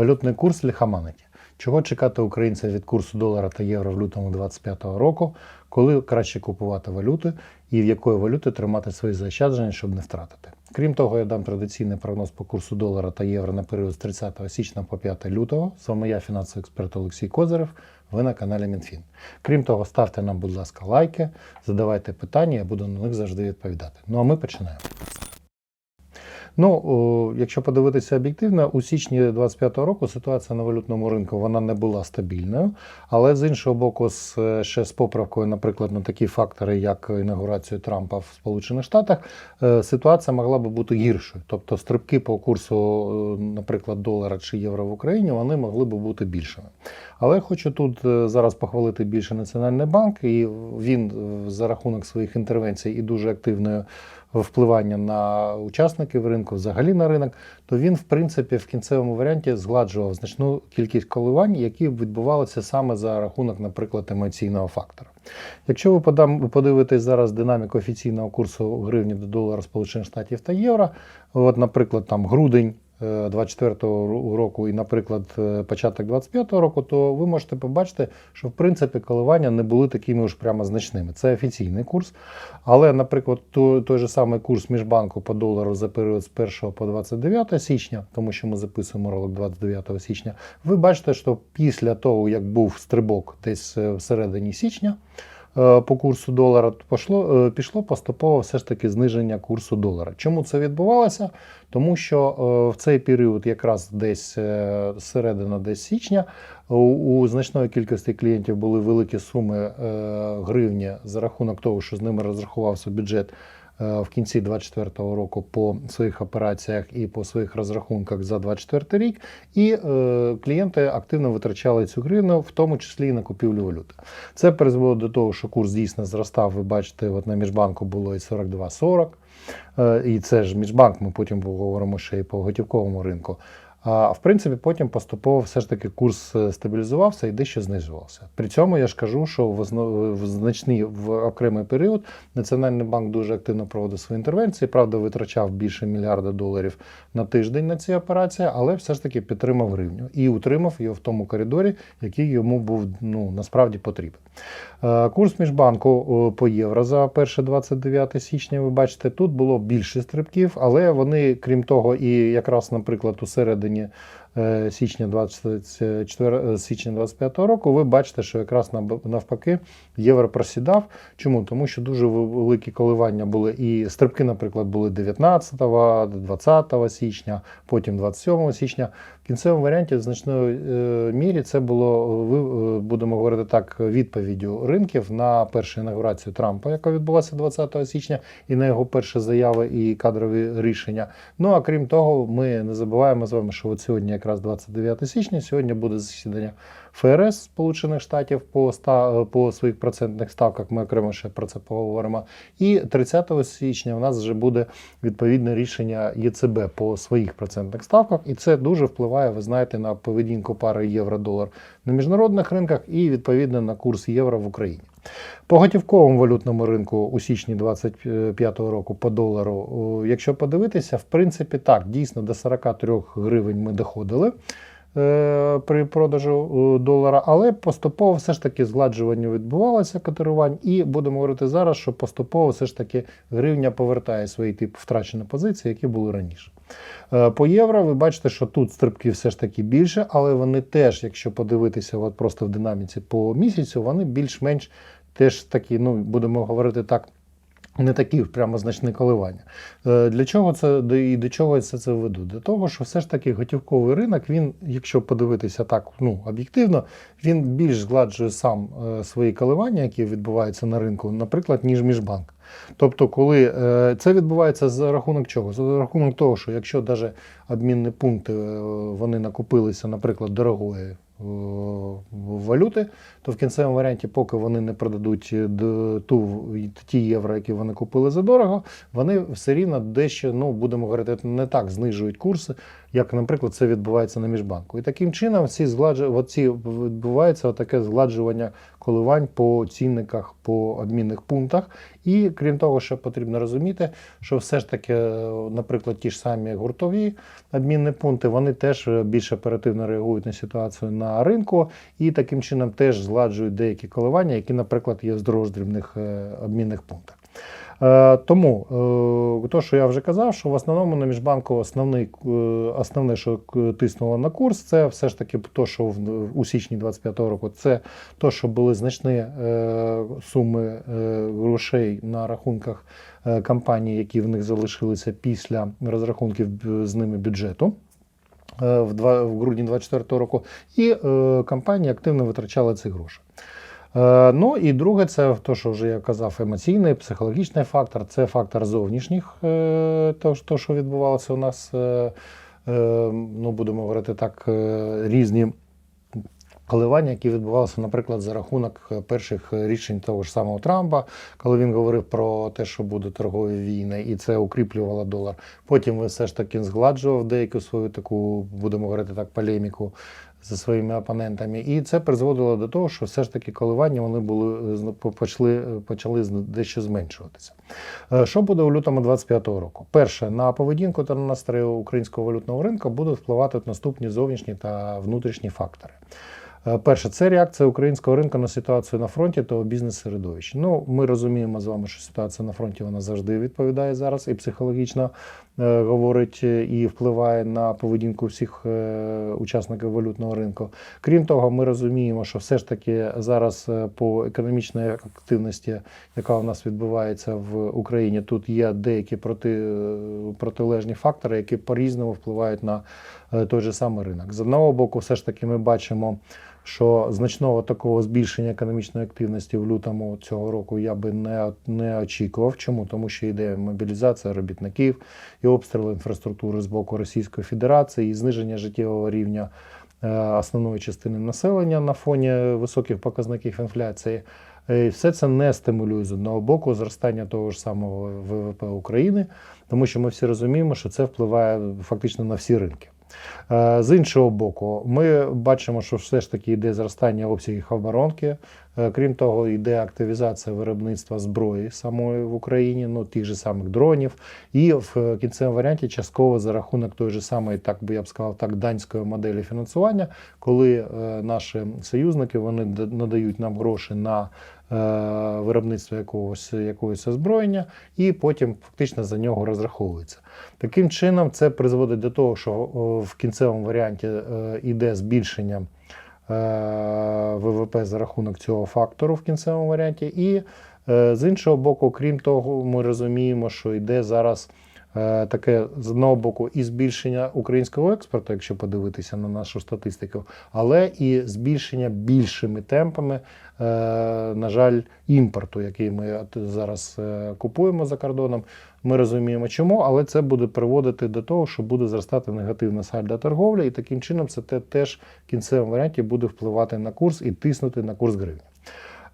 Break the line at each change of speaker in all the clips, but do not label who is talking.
Валютний курс лихоманить. Чого чекати українцям від курсу долара та євро в лютому 2025 року, коли краще купувати валюти і в якої валюти тримати свої заощадження, щоб не втратити. Крім того, я дам традиційний прогноз по курсу долара та євро на період з 30 січня по 5 лютого. З вами я, фінансовий експерт Олексій Козирев. Ви на каналі МінФін. Крім того, ставте нам, будь ласка, лайки, задавайте питання, я буду на них завжди відповідати. Ну а ми починаємо. Ну, якщо подивитися об'єктивно, у січні 2025 року ситуація на валютному ринку вона не була стабільною, але з іншого боку, ще з поправкою, наприклад, на такі фактори, як інаугурацію Трампа в Сполучених Штатах, е, ситуація могла би бути гіршою. Тобто стрибки по курсу, е, наприклад, долара чи євро в Україні, вони могли би бути більшими. Але хочу тут е, зараз похвалити більше Національний банк, і він за рахунок своїх інтервенцій і дуже активної впливання на учасників ринку, взагалі на ринок, то він, в принципі, в кінцевому варіанті згладжував значну кількість коливань, які відбувалися саме за рахунок, наприклад, емоційного фактора. Якщо ви подам, ви подивитесь зараз динаміку офіційного курсу гривні до долара Сполучених Штатів та євро, от, наприклад, там грудень. 24-го року і, наприклад, е, початок 25-го року, то ви можете побачити, що в принципі коливання не були такими уж прямо значними. Це офіційний курс. Але, наприклад, той, той же самий курс міжбанку по долару за період з 1 по 29 січня, тому що ми записуємо ролик 29 січня, ви бачите, що після того, як був стрибок десь е, всередині січня. Е, По курсу долара пішло, е, пішло поступово все ж таки зниження курсу долара. Чому це відбувалося? Тому що е, в цей період, якраз десь середина десь січня, у, значної кількості клієнтів були великі суми гривні за рахунок того, що з ними розрахувався бюджет в кінці 2024 року по своїх операціях і по своїх розрахунках за 2024 рік, і е, клієнти активно витрачали цю гривну, в тому числі і на купівлю валюти. Це призвело до того, що курс дійсно зростав. Ви бачите, от на міжбанку було і 42,40. Е, І це ж міжбанк, ми потім поговоримо ще і по готівковому ринку. А в принципі, потім поступово все ж таки курс е, стабілізувався і дещо знижувався. При цьому я ж кажу, що в, осно- в значний в окремий період Національний банк дуже активно проводив свої інтервенції. Правда, витрачав більше мільярда доларів на тиждень на ці операції, але все ж таки підтримав гривню і утримав його в тому коридорі, який йому був ну насправді потрібен. Е, Курс міжбанку е, по євро за перше 29 січня. Ви бачите, тут було більше стрибків, але вони, крім того, і якраз, наприклад, у середині е, січня 24 е, січня 25 року, ви бачите, що якраз навпаки євро просідав. Чому? Тому що дуже великі коливання були і стрибки, наприклад, були 19, 20 січня, потім 27 січня. Кінцевому варіанті в значної е, мірі це було, е, будемо говорити так, відповіддю ринків на першу інаугурацію Трампа, яка відбулася 20 січня, і на його перші заяви і кадрові рішення. Ну а крім того, ми не забуваємо з вами, що от сьогодні якраз 29 січня, сьогодні буде засідання ФРС Сполучених Штатів по, ста, по своїх процентних ставках. Ми окремо ще про це поговоримо. І 30 січня у нас вже буде відповідне рішення ЄЦБ по своїх процентних ставках, і це дуже впливає, ви знаєте, на поведінку пари євро-долар на міжнародних ринках і відповідно на курс євро в Україні. По готівковому валютному ринку у січні 2025 року по долару, якщо подивитися, в принципі, так, дійсно до 43 гривень ми доходили при продажу е, долара, але поступово все ж таки згладжування відбувалося котирувань, і будемо говорити зараз, що поступово все ж таки гривня повертає свої тип втрачені позиції, які були раніше. Е, По євро ви бачите, що тут стрибки все ж таки більше, але вони теж, якщо подивитися от просто в динаміці по місяцю, вони більш-менш теж такі, ну будемо говорити так. Не такі прямо значні коливання. Е, Для чого це і до чого я це, веду? Для того, що все ж таки готівковий ринок, він, якщо подивитися так ну, об'єктивно, він більш згладжує сам е, свої коливання, які відбуваються на ринку, наприклад, ніж міжбанк. Тобто, коли е, це відбувається за рахунок чого? За рахунок того, що якщо навіть обмінні пункти вони накопилися, наприклад, дорогої валюти, то в кінцевому варіанті, поки вони не продадуть е, ту, ті євро, які вони купили за дорого, вони все рівно дещо, ну будемо говорити, не так знижують курси, як, наприклад, це відбувається на міжбанку. І таким чином ці оці відбувається таке згладжування коливань по цінниках, по обмінних пунктах. І крім того, що потрібно розуміти, що все ж таки, е, наприклад, ті ж самі гуртові обмінні пункти, вони теж е, більш оперативно реагують на ситуацію на ринку і таким чином теж згладжують деякі коливання, які, наприклад, є в роздрібних е, обмінних пунктах. Е, Тому е, то, що я вже казав, що в основному на міжбанку основний, е, основне, що тиснуло на курс, це все ж таки то, що в, у січні 25-го року, це то, що були значні суми грошей на рахунках компаній, які в них залишилися після розрахунків з ними бюджету. В, грудні 24 року, і компанії активно витрачали ці гроші. Е, Ну і друге, це то, що вже я казав, емоційний, психологічний фактор, це фактор зовнішніх, е, то, що- відбувалося у нас, е, ну будемо говорити так, різні коливання, які відбувалися, наприклад, за рахунок перших рішень того ж самого Трампа, коли він говорив про те, що буде торгові війни, і це укріплювало долар. Потім він все ж таки згладжував деяку свою таку, будемо говорити так, полеміку зі своїми опонентами. І це призводило до того, що все ж таки коливання вони були почали, почали дещо зменшуватися. Е, Що буде у лютому 25-го року? Перше, на поведінку та на настрої українського валютного ринку будуть впливати наступні зовнішні та внутрішні фактори. Е, Перше, це реакція українського ринку на ситуацію на фронті та бізнес-середовищі. Ну, ми розуміємо з вами, що ситуація на фронті вона завжди відповідає зараз і психологічно говорить е, і впливає на поведінку всіх е, учасників валютного ринку. Крім того, ми розуміємо, що все ж таки зараз е, по економічній активності, яка у нас відбувається в Україні, тут є деякі проти, е, протилежні фактори, які по-різному впливають на е, той же самий ринок. З одного боку, все ж таки, ми бачимо. Що значного такого збільшення економічної активності в лютому цього року я би не, не очікував. Чому? Тому що йде мобілізація робітників і обстріли інфраструктури з боку Російської Федерації, і зниження життєвого рівня е, основної частини населення на фоні високих показників інфляції. Е, Все це не стимулює з одного боку зростання того ж самого ВВП України, тому що ми всі розуміємо, що це впливає фактично на всі ринки. Е, З іншого боку, ми бачимо, що все ж таки йде зростання обсягів оборонки. Е, Крім того, йде активізація виробництва зброї самої в Україні, ну тих же самих дронів, і в кінцевому варіанті частково за рахунок той же самої, так би я б сказав, так данської моделі фінансування, коли е, наші союзники вони надають нам гроші на е, виробництво якогось якогось озброєння, і потім фактично за нього розраховуються. Таким чином, це призводить до того, що в кінцевому варіанті е, йде збільшення е, ВВП за рахунок цього фактору в кінцевому варіанті. І е, з іншого боку, крім того, ми розуміємо, що йде зараз. Е, Таке з одного боку і збільшення українського експорту, якщо подивитися на нашу статистику, але і збільшення більшими темпами, е, на жаль, імпорту, який ми зараз е, купуємо за кордоном. Ми розуміємо, чому, але це буде приводити до того, що буде зростати негативна сальда торговля, і таким чином це теж в кінцевому варіанті буде впливати на курс і тиснути на курс гривні.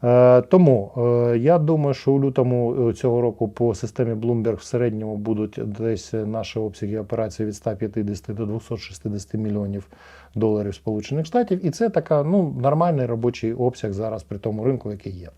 Е, Тому е, я думаю, що у лютому е, цього року по системі Bloomberg в середньому будуть десь наші обсяги операцій від 150 до 260 мільйонів доларів Сполучених Штатів, і це така ну нормальний робочий обсяг зараз при тому ринку, який є.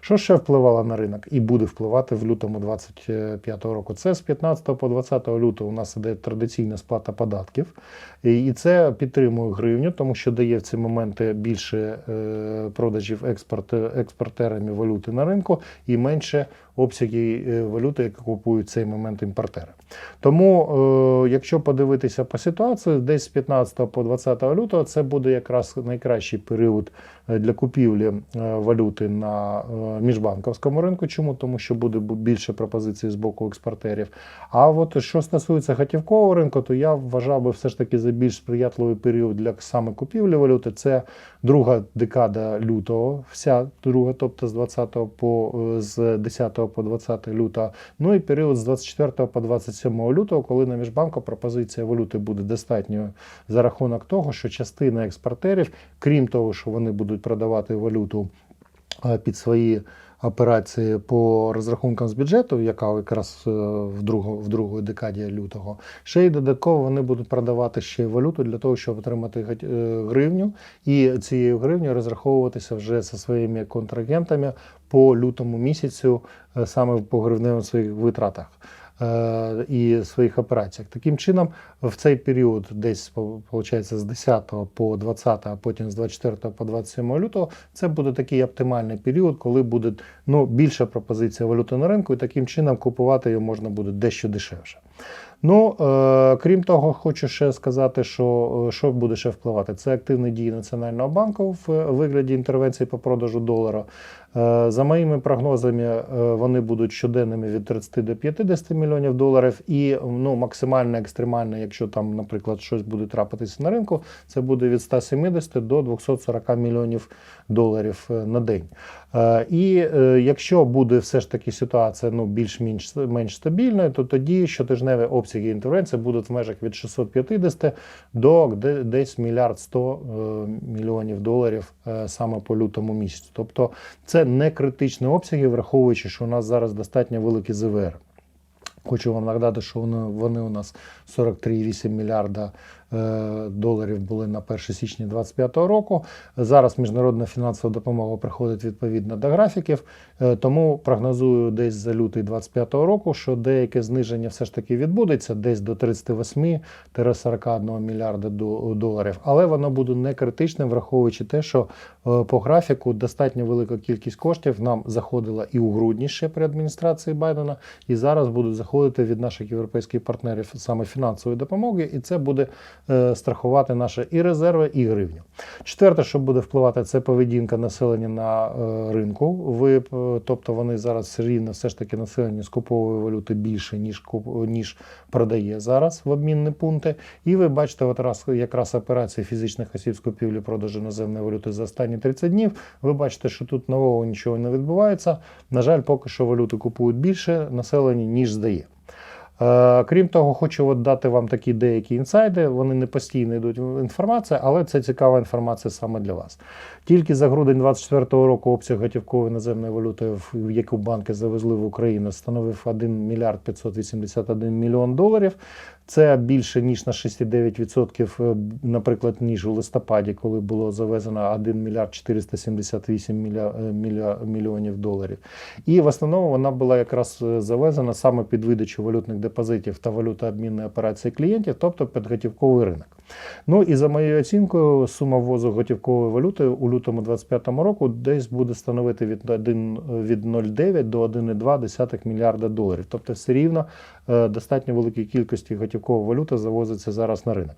Що ще впливало на ринок і буде впливати в лютому 2025 року? Це з 15 по 20 лютого у нас іде традиційна сплата податків, і це підтримує гривню, тому що дає в ці моменти більше е, продажів експорт, експортерами валюти на ринку і менше обсяги е, валюти, які купують в цей момент імпортери. Тому, е, якщо подивитися по ситуації, десь з 15 по 20 лютого це буде якраз найкращий період для купівлі е, валюти на е, міжбанковському ринку. Чому? Тому що буде більше пропозицій з боку експортерів. А от що стосується готівкового ринку, то я вважав би все ж таки за більш сприятливий період для саме купівлі валюти. Це друга декада лютого, вся друга, тобто з 20 по е, з 10 по 20 лютого. Ну і період з 24 по 27 лютого, коли на міжбанку пропозиція валюти буде достатньою за рахунок того, що частина експортерів, крім того, що вони будуть продавати валюту е, під свої операції по розрахункам з бюджету, яка якраз е, в другу, в другої декаді лютого, ще й додатково вони будуть продавати ще валюту для того, щоб отримати е, гривню, і цією гривнею розраховуватися вже зі своїми контрагентами по лютому місяцю, саме по гривневим своїх витратах. Е, І своїх операціях. Таким чином, в цей період, десь виходить, з 10 по 20, а потім з 24 по 27 лютого, це буде такий оптимальний період, коли буде ну, більша пропозиція валюти на ринку, і таким чином купувати її можна буде дещо дешевше. Ну, е, крім того, хочу ще сказати, що, е, що буде ще впливати. Це активні дії Національного банку в вигляді інтервенції по продажу долара. Е, за моїми прогнозами, е, вони будуть щоденними від 30 до 50 мільйонів доларів, і ну, максимально екстремально, якщо там, наприклад, щось буде трапитися на ринку, це буде від 170 до 240 мільйонів доларів е, на день. І якщо буде все ж таки ситуація ну, більш-менш менш стабільною, то тоді щотижневі обсяги інтервенції будуть в межах від 650 до десь мільярд 100 е, мільйонів доларів саме по лютому місяцю. Тобто це не критичні обсяги, враховуючи, що у нас зараз достатньо великі ЗВР. Хочу вам нагадати, що вони, вони у нас 43,8 мільярда доларів були на 1 січня 2025 року. Зараз міжнародна фінансова допомога приходить відповідно до графіків, е, тому прогнозую десь за лютий 2025 року, що деяке зниження все ж таки відбудеться, десь до 38-41 мільярда до- доларів. Але воно буде не критичним, враховуючи те, що е, по графіку достатньо велика кількість коштів нам заходила і у грудні ще при адміністрації Байдена, і зараз будуть заходити від наших європейських партнерів саме фінансової допомоги, і це буде е, страхувати наші і резерви, і гривню. Четверте, що буде впливати, це поведінка населення на е, ринку. Ви, е, тобто вони зараз все рівно все ж таки населення скуповує валюти більше, ніж ніж продає зараз в обмінні пункти. І ви бачите, от раз якраз операції фізичних осіб з купівлі продажу іноземної валюти за останні 30 днів. Ви бачите, що тут нового нічого не відбувається. На жаль, поки що валюти купують більше населення, ніж здає. Е, Крім того, хочу от дати вам такі деякі інсайди. Вони не постійно йдуть інформація, але це цікава інформація саме для вас. Тільки за грудень 2024 року обсяг готівкової іноземної валюти, в яку банки завезли в Україну, становив 1 мільярд 581 мільйон доларів. Це більше ніж на 6,9%, е, наприклад, ніж у листопаді, коли було завезено 1 мільярд 478 мілья, е, мільйонів доларів. І в основному вона була якраз е, завезена саме під видачу валютних депозитів та валютообмінної операції клієнтів, тобто під готівковий ринок. Ну і за моєю оцінкою, сума ввозу готівкової валюти у лютому 2025 року десь буде становити від 1, від 0,9 до 1,2 мільярда доларів. Тобто все рівно е, достатньо великій кількості готівкової валюти завозиться зараз на ринок.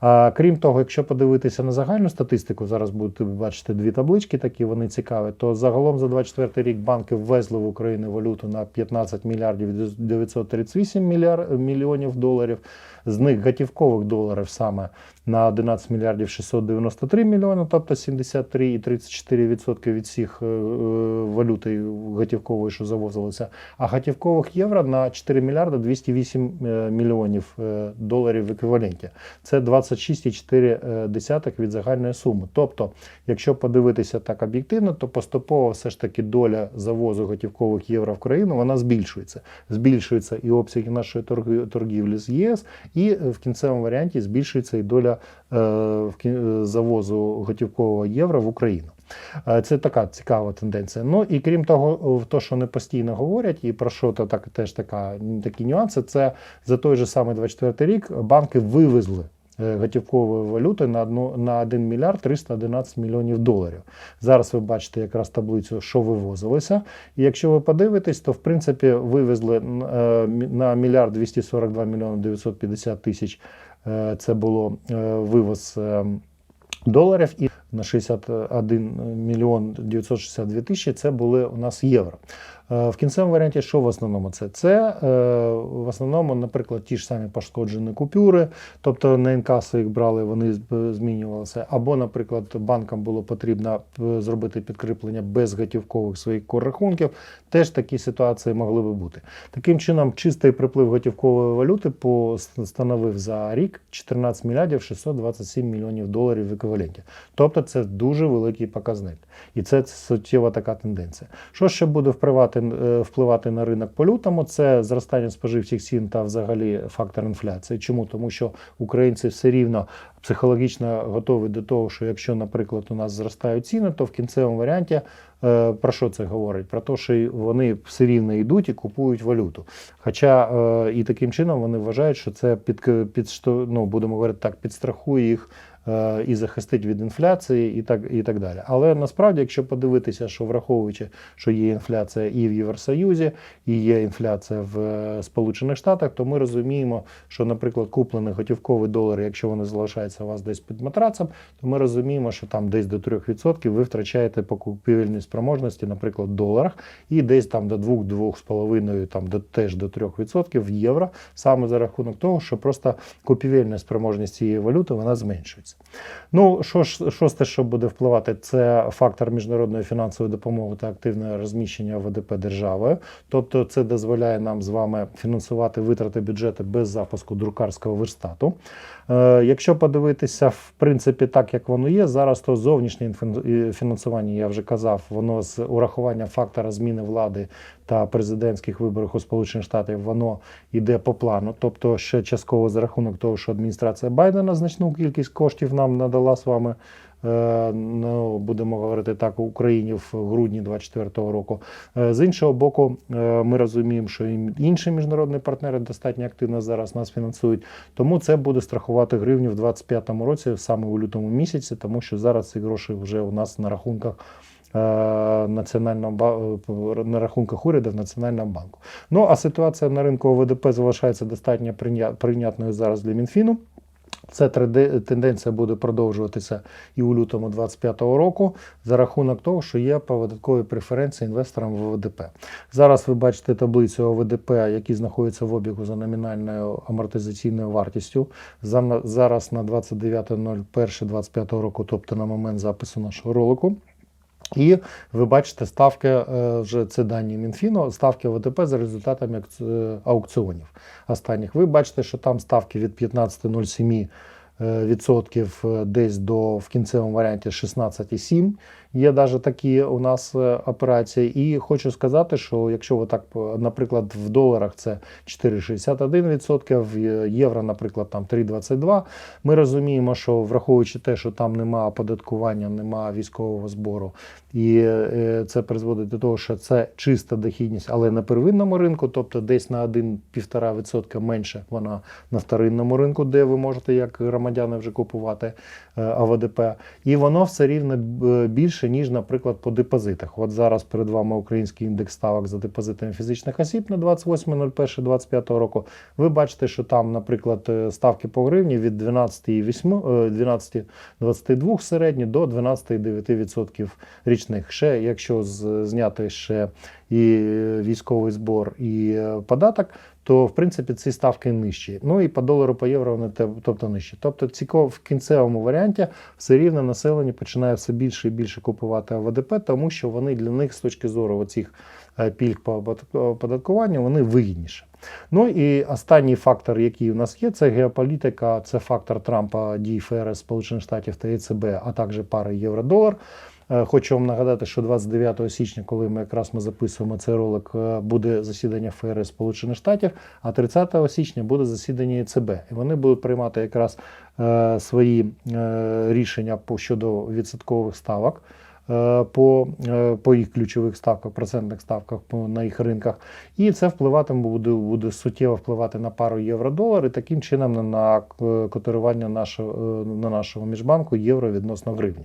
А, крім того, якщо подивитися на загальну статистику, зараз будете бачити дві таблички, такі вони цікаві, то загалом за 24 рік банки ввезли в Україну валюту на 15 мільярдів 938 мільяр, мільйонів доларів. З них готівкових доларів саме на 11 мільярдів 693 мільйони, тобто 73,34% від всіх е, е, валюти готівкової, що завозилося. А готівкових євро на 4 мільярди 208 е, мільйонів доларів в еквіваленті. Це 26,4 від загальної суми. Тобто, якщо подивитися так об'єктивно, то поступово все ж таки доля завозу готівкових євро в країну вона збільшується. Збільшується і обсяги нашої торгівлі з ЄС, і е, в кінцевому варіанті збільшується і доля е, е, завозу готівкового євро в Україну. Це така цікава тенденція. Ну і крім того, в то, що вони постійно говорять, і про що то так теж така такі нюанси, це за той же самий 24 рік банки вивезли. Е, Готівкової валюти на одну на 1 мільярд 311 мільйонів доларів. Зараз ви бачите якраз таблицю, що вивозилося. І якщо ви подивитесь, то в принципі вивезли е, на мільярд 242 мільйони 950 тисяч. е, Це було вивоз доларів і на 61 мільйон 962 тисячі це були у нас євро. Е, В кінцевому варіанті, що в основному це? Це е, в основному, наприклад, ті ж самі пошкоджені купюри, тобто на інкасо їх брали, вони змінювалися. Або, наприклад, банкам було потрібно е, зробити підкріплення безготівкових своїх рахунків. Теж такі ситуації могли би бути. Таким чином, чистий приплив готівкової валюти становив за рік 14 мільярдів 627 мільйонів доларів в еквіваленті. Тобто це дуже великий показник. І це суттєва така тенденція. Що ще буде впливати, е, впливати на ринок по лютому? Це зростання споживчих цін та взагалі фактор інфляції. Чому? Тому що українці все рівно психологічно готові до того, що якщо, наприклад, у нас зростають ціни, то в кінцевому варіанті е, про що це говорить? Про те, що вони все рівно йдуть і купують валюту. Хоча е, і таким чином вони вважають, що це під, під ну, будемо говорити так, підстрахує їх е, і захистить від інфляції, і так, і так далі. Але насправді, якщо подивитися, що враховуючи, що є інфляція і в Євросоюзі, і є інфляція в е, Сполучених Штатах, то ми розуміємо, що, наприклад, куплений готівковий долар, якщо вони залишаються у вас десь під матрацем, то ми розуміємо, що там десь до 3% ви втрачаєте по купівельній спроможності, наприклад, в доларах, і десь там до 2-2,5, там до теж до 3% в євро, саме за рахунок того, що просто купівельна спроможність цієї валюти вона зменшується. Ну, що ж, шосте, що буде впливати, це фактор міжнародної фінансової допомоги та активне розміщення ВДП державою. Тобто, це дозволяє нам з вами фінансувати витрати бюджету без запуску друкарського верстату. Е, якщо подивитися, в принципі, так як воно є, зараз то зовнішнє фінансування, я вже казав, воно з урахуванням фактора зміни влади та президентських виборів у Сполучених Штатів, воно йде по плану. Тобто, ще частково за рахунок того, що адміністрація Байдена значну кількість коштів нам надала з вами. Е, Ну, будемо говорити так, Україні в грудні 2024 року. Е, З іншого боку, е, ми розуміємо, що і інші міжнародні партнери достатньо активно зараз нас фінансують. Тому це буде страхувати гривню в 2025 році, саме у лютому місяці, тому що зараз ці гроші вже у нас на рахунках. Національного на рахунках в Національному банку. Ну а ситуація на ринку ВДП залишається достатньо прийня- прийнятною зараз для Мінфіну. Треде- тенденція буде продовжуватися і у лютому 2025 року за рахунок того, що є податкові преференції інвесторам в ОВДП. Зараз ви бачите таблицю ОВДП, які знаходяться в обігу за номінальною амортизаційною вартістю. За- Зараз на 29.01.25 року, тобто на момент запису нашого ролику. І ви бачите ставки, е, вже це дані Мінфіну, ставки ВТП за результатами е, аукціонів останніх. Ви бачите, що там ставки від 15,07% відсотків е, десь до в кінцевому варіанті 16,7. Є навіть такі у нас е, операції. І хочу сказати, що якщо ви так, наприклад, в доларах це 4,61%, в євро, наприклад, там 3,22%, ми розуміємо, що враховуючи те, що там нема оподаткування, нема військового збору, і е, це призводить до того, що це чиста дохідність, але на первинному ринку, тобто десь на 1-1,5% менше вона на вторинному ринку, де ви можете як громадяни вже купувати е, АВДП. І воно все рівно е, більше, ніж, наприклад, по депозитах. От зараз перед вами український індекс ставок за депозитами фізичних осіб на 28.01.25 року. Ви бачите, що там, наприклад, е, ставки по гривні від 12,8, е, 12,22 середні до 12,9% річних. Ще якщо зняти ще і е, військовий збор, і е, податок, то в принципі ці ставки нижчі. Ну і по долару, по євро вони тобто нижчі. Тобто цікаво в кінцевому варіанті все рівно населення починає все більше і більше купувати АВДП, тому що вони для них з точки зору оцих е, пільг по оподаткуванню вони вигідніші. Ну і останній фактор, який у нас є, це геополітика, це фактор Трампа дій ФРС Сполучених Штатів та ЕЦБ, а також пари євро-долар. Е, Хочу вам нагадати, що 29 січня, коли ми якраз ми записуємо цей ролик, е, буде засідання ФРС Сполучених Штатів, а 30 січня буде засідання ЕЦБ. І вони будуть приймати якраз е, свої рішення щодо відсоткових ставок. Е, По, е, по їх ключових ставках, процентних ставках на їх ринках, і це впливатиме буде, буде суттєво впливати на пару євро-долар, і таким чином на, е, котирування нашого на нашого міжбанку євро відносно гривні.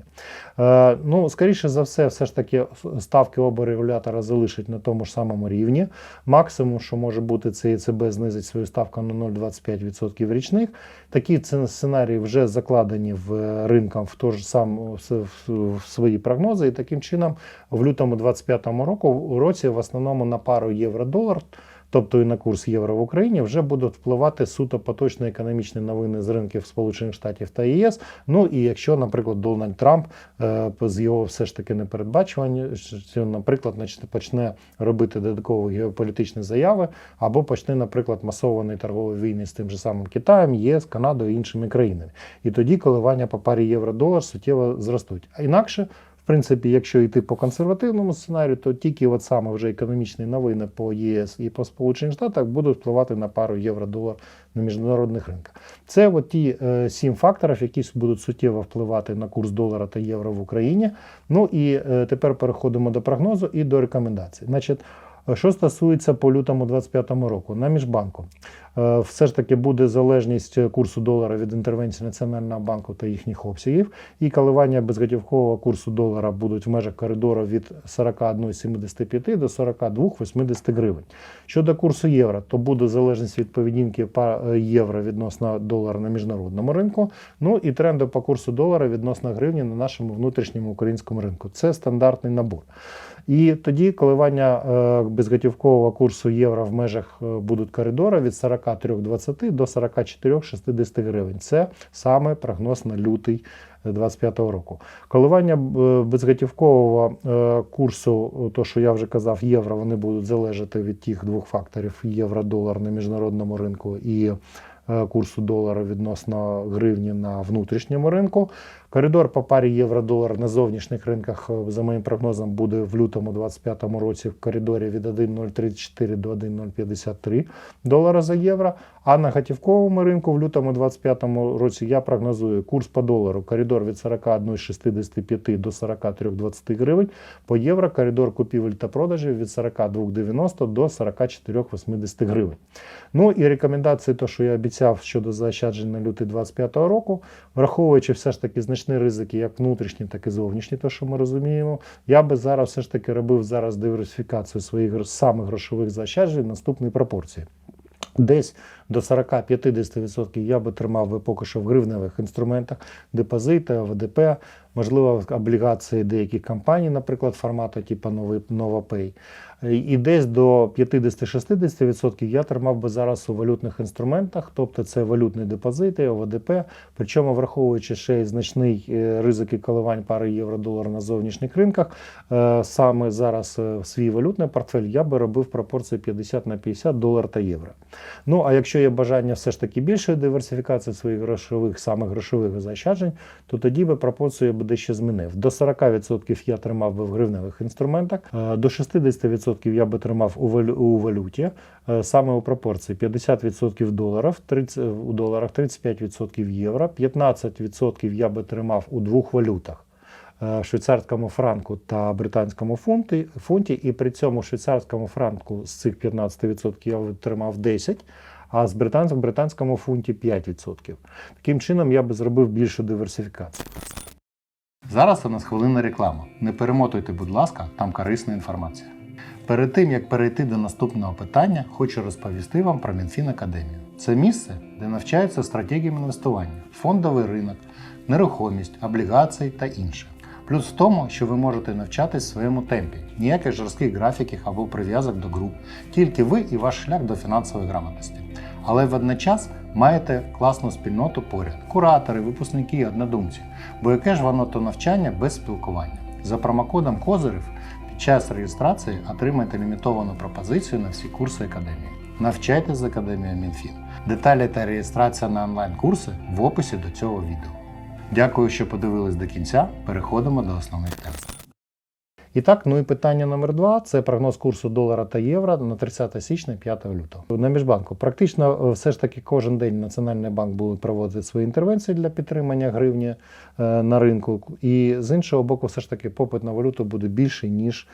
Ну, скоріше за все, все ж таки ставки оба регулятора залишать на тому ж самому рівні. Максимум, що може бути, це ЕЦБ знизить свою ставку на 0,25% річних. Такі сценарії вже закладені в ринкам в, в, в свої прогнози. Прогнози. І таким чином, в лютому 2025 року у році в основному на пару євро-долар. Тобто і на курс євро в Україні вже будуть впливати суто поточні економічні новини з ринків Сполучених Штатів та ЄС. Ну і якщо, наприклад, Дональд Трамп е, з його все ж таки непередбачування, наприклад, почне робити додаткові геополітичні заяви, або почне, наприклад, масовані торгові війни з тим же самим Китаєм, ЄС, Канадою і іншими країнами. І тоді коливання по парі євро-долар суттєво зростуть. А інакше. Принципі, якщо йти по консервативному сценарію, то тільки от саме вже економічні новини по ЄС і по Сполучених Штатах будуть впливати на пару євро-долар на міжнародних ринках. Це от ті е, сім факторів, які будуть суттєво впливати на курс долара та євро в Україні. Ну і е, тепер переходимо до прогнозу і до рекомендацій. Значить, що стосується по лютому 2025 року, на міжбанку е, все ж таки буде залежність курсу долара від інтервенції Національного банку та їхніх обсягів, і коливання безготівкового курсу долара будуть в межах коридору від 41,75 до 42,80 гривень. Щодо курсу євро, то буде залежність від поведінки е, євро відносно долара на міжнародному ринку. Ну і тренди по курсу долара відносно гривні на нашому внутрішньому українському ринку. Це стандартний набор. І тоді коливання е, безготівкового курсу євро в межах е, будуть коридори від 43,20 до 44,60 гривень. Це саме прогноз на лютий 2025 року. Коливання е, безготівкового е, курсу, е, то що я вже казав, євро, вони будуть залежати від тих двох факторів: євро-долар на міжнародному ринку і е, курсу долара відносно гривні на внутрішньому ринку. Коридор по парі євро-долар на зовнішніх ринках, е, за моїм прогнозом, буде в лютому 2025 році в коридорі від 1,034 до 1,053 долара за євро. А на готівковому ринку в лютому 2025 році я прогнозую курс по долару коридор від 41,65 до 43,20 гривень. По євро коридор купівель та продажів від 42,90 до 44,80 гривень. Ну і рекомендації, то, що я обіцяв щодо заощаджень на лютий 2025 року, враховуючи все ж таки значні ризики, як внутрішні, так і зовнішні, то що ми розуміємо, я би зараз все ж таки робив зараз диверсифікацію своїх самих грошових заощаджень в наступній пропорції. Десь до 40-50% я би тримав би поки що в гривневих інструментах, депозити, ОВДП, можливо, облігації деяких компаній, наприклад, формату типу NovaPay. І десь до 50-60% я тримав би зараз у валютних інструментах, тобто це валютні депозити, ОВДП, причому враховуючи ще й значний е, ризики коливань пари євро-долар на зовнішніх ринках, е, саме зараз е, в свій валютний портфель я би робив пропорції 50 на 50 долар та євро. Ну а якщо є бажання все ж таки більшої диверсифікації своїх грошових, саме грошових заощаджень, то тоді би пропорцію я би дещо змінив. До 40% я тримав би в гривневих інструментах, е, до 60% я би тримав у валю- у валюті, е, саме у пропорції 50% доларів, 30, у доларах, 35% євро, 15% я би тримав у двох валютах. е, Швейцарському франку та британському фунті, фунті, і при цьому швейцарському франку з цих 15% я тримав 10%, а з британсь- британському фунті 5%. Таким чином я би зробив більшу диверсифікацію. Зараз у нас хвилина реклама. Не перемотуйте, будь ласка, там корисна інформація. Перед тим як перейти до наступного питання, хочу розповісти вам про Мінфін Академію. Це місце, де навчаються стратегіям інвестування, фондовий ринок, нерухомість, облігації та інше. Плюс в тому, що ви можете навчатись в своєму темпі, ніяких жорстких графіків або прив'язок до груп, тільки ви і ваш шлях до фінансової грамотності. Але водночас маєте класну спільноту поряд, куратори, випускники, однодумці. Бо яке ж воно то навчання без спілкування? За промокодом Козирів час реєстрації отримайте лімітовану пропозицію на всі курси академії. Навчайтесь з академією Мінфін. Деталі та реєстрація на онлайн-курси в описі до цього відео. Дякую, що подивились до кінця. Переходимо до основних тем. І так, ну і питання номер два це прогноз курсу долара та євро на 30 січня 5 лютого. На міжбанку практично е, все ж таки кожен день Національний банк буде проводити свої інтервенції для підтримання гривні е, на ринку. І з іншого боку, все ж таки попит на валюту буде більший, ніж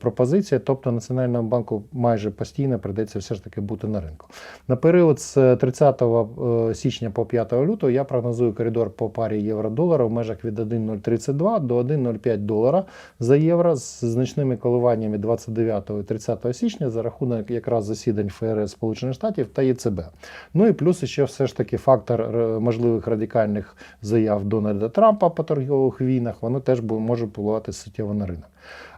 пропозиція, тобто Національному банку майже постійно прийдеться все ж таки бути на ринку. На період з 30 е, січня по 5 лютого я прогнозую коридор по парі євро-долара в межах від 1,032 до 1,05 долара за євро з значними коливаннями 29 і 30 січня за рахунок якраз засідань ФРС Сполучених Штатів та ЄЦБ. Ну і плюс ще все ж таки фактор е, можливих радикальних заяв Дональда Трампа по торгових війнах, воно теж може впливати суттєво на ринок.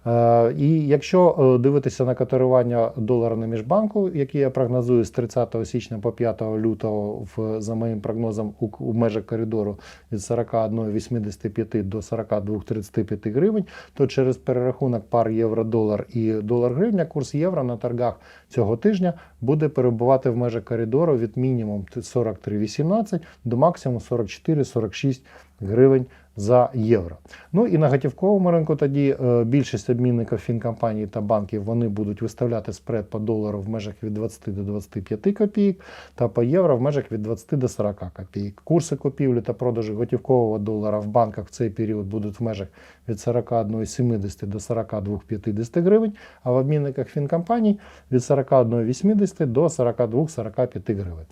Е, І якщо е, дивитися на котирування долара на міжбанку, який я прогнозую з 30 січня по 5 лютого, в, за моїм прогнозом, у, у межах коридору від 41,85 до 42,35 гривень, то через перерахунок пар євро-долар і долар-гривня курс євро на торгах цього тижня буде перебувати в межах коридору від мінімум 43,18 до максимум 44-46 гривень за євро. Ну і на готівковому ринку тоді е, більшість обмінників фінкомпаній та банків вони будуть виставляти спред по долару в межах від 20 до 25 копійок та по євро в межах від 20 до 40 копійок. Курси купівлі та продажу готівкового долара в банках в цей період будуть в межах від 41,70 до 42,50 гривень, а в обмінниках фінкомпаній від 41,80 до 42,45 гривень.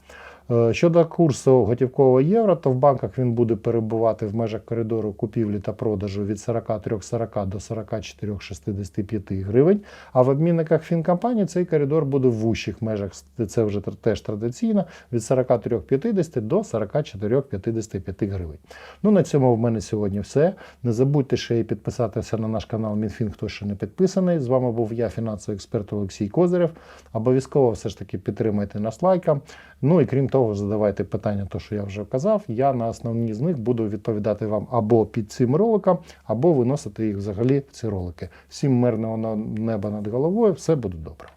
Е, Щодо курсу готівкового євро, то в банках він буде перебувати в межах коридору купівлі та продажу від 43,40 до 44,65 гривень. А в обмінниках фінкомпаній цей коридор буде в вущих межах. Це вже теж традиційно від 43,50 до 44,55 гривень. Ну на цьому в мене сьогодні все. Не забудьте ще й підписатися на наш канал Мінфін, хто ще не підписаний. З вами був я, фінансовий експерт Олексій Козирев. Обов'язково все ж таки підтримайте нас лайком. Ну і крім того, задавайте питання, то що я вже казав. Я на основні з них буду відповідати вам або під цим роликом, або виносити їх взагалі в ці ролики. Всім мирного неба над головою, все буде добре.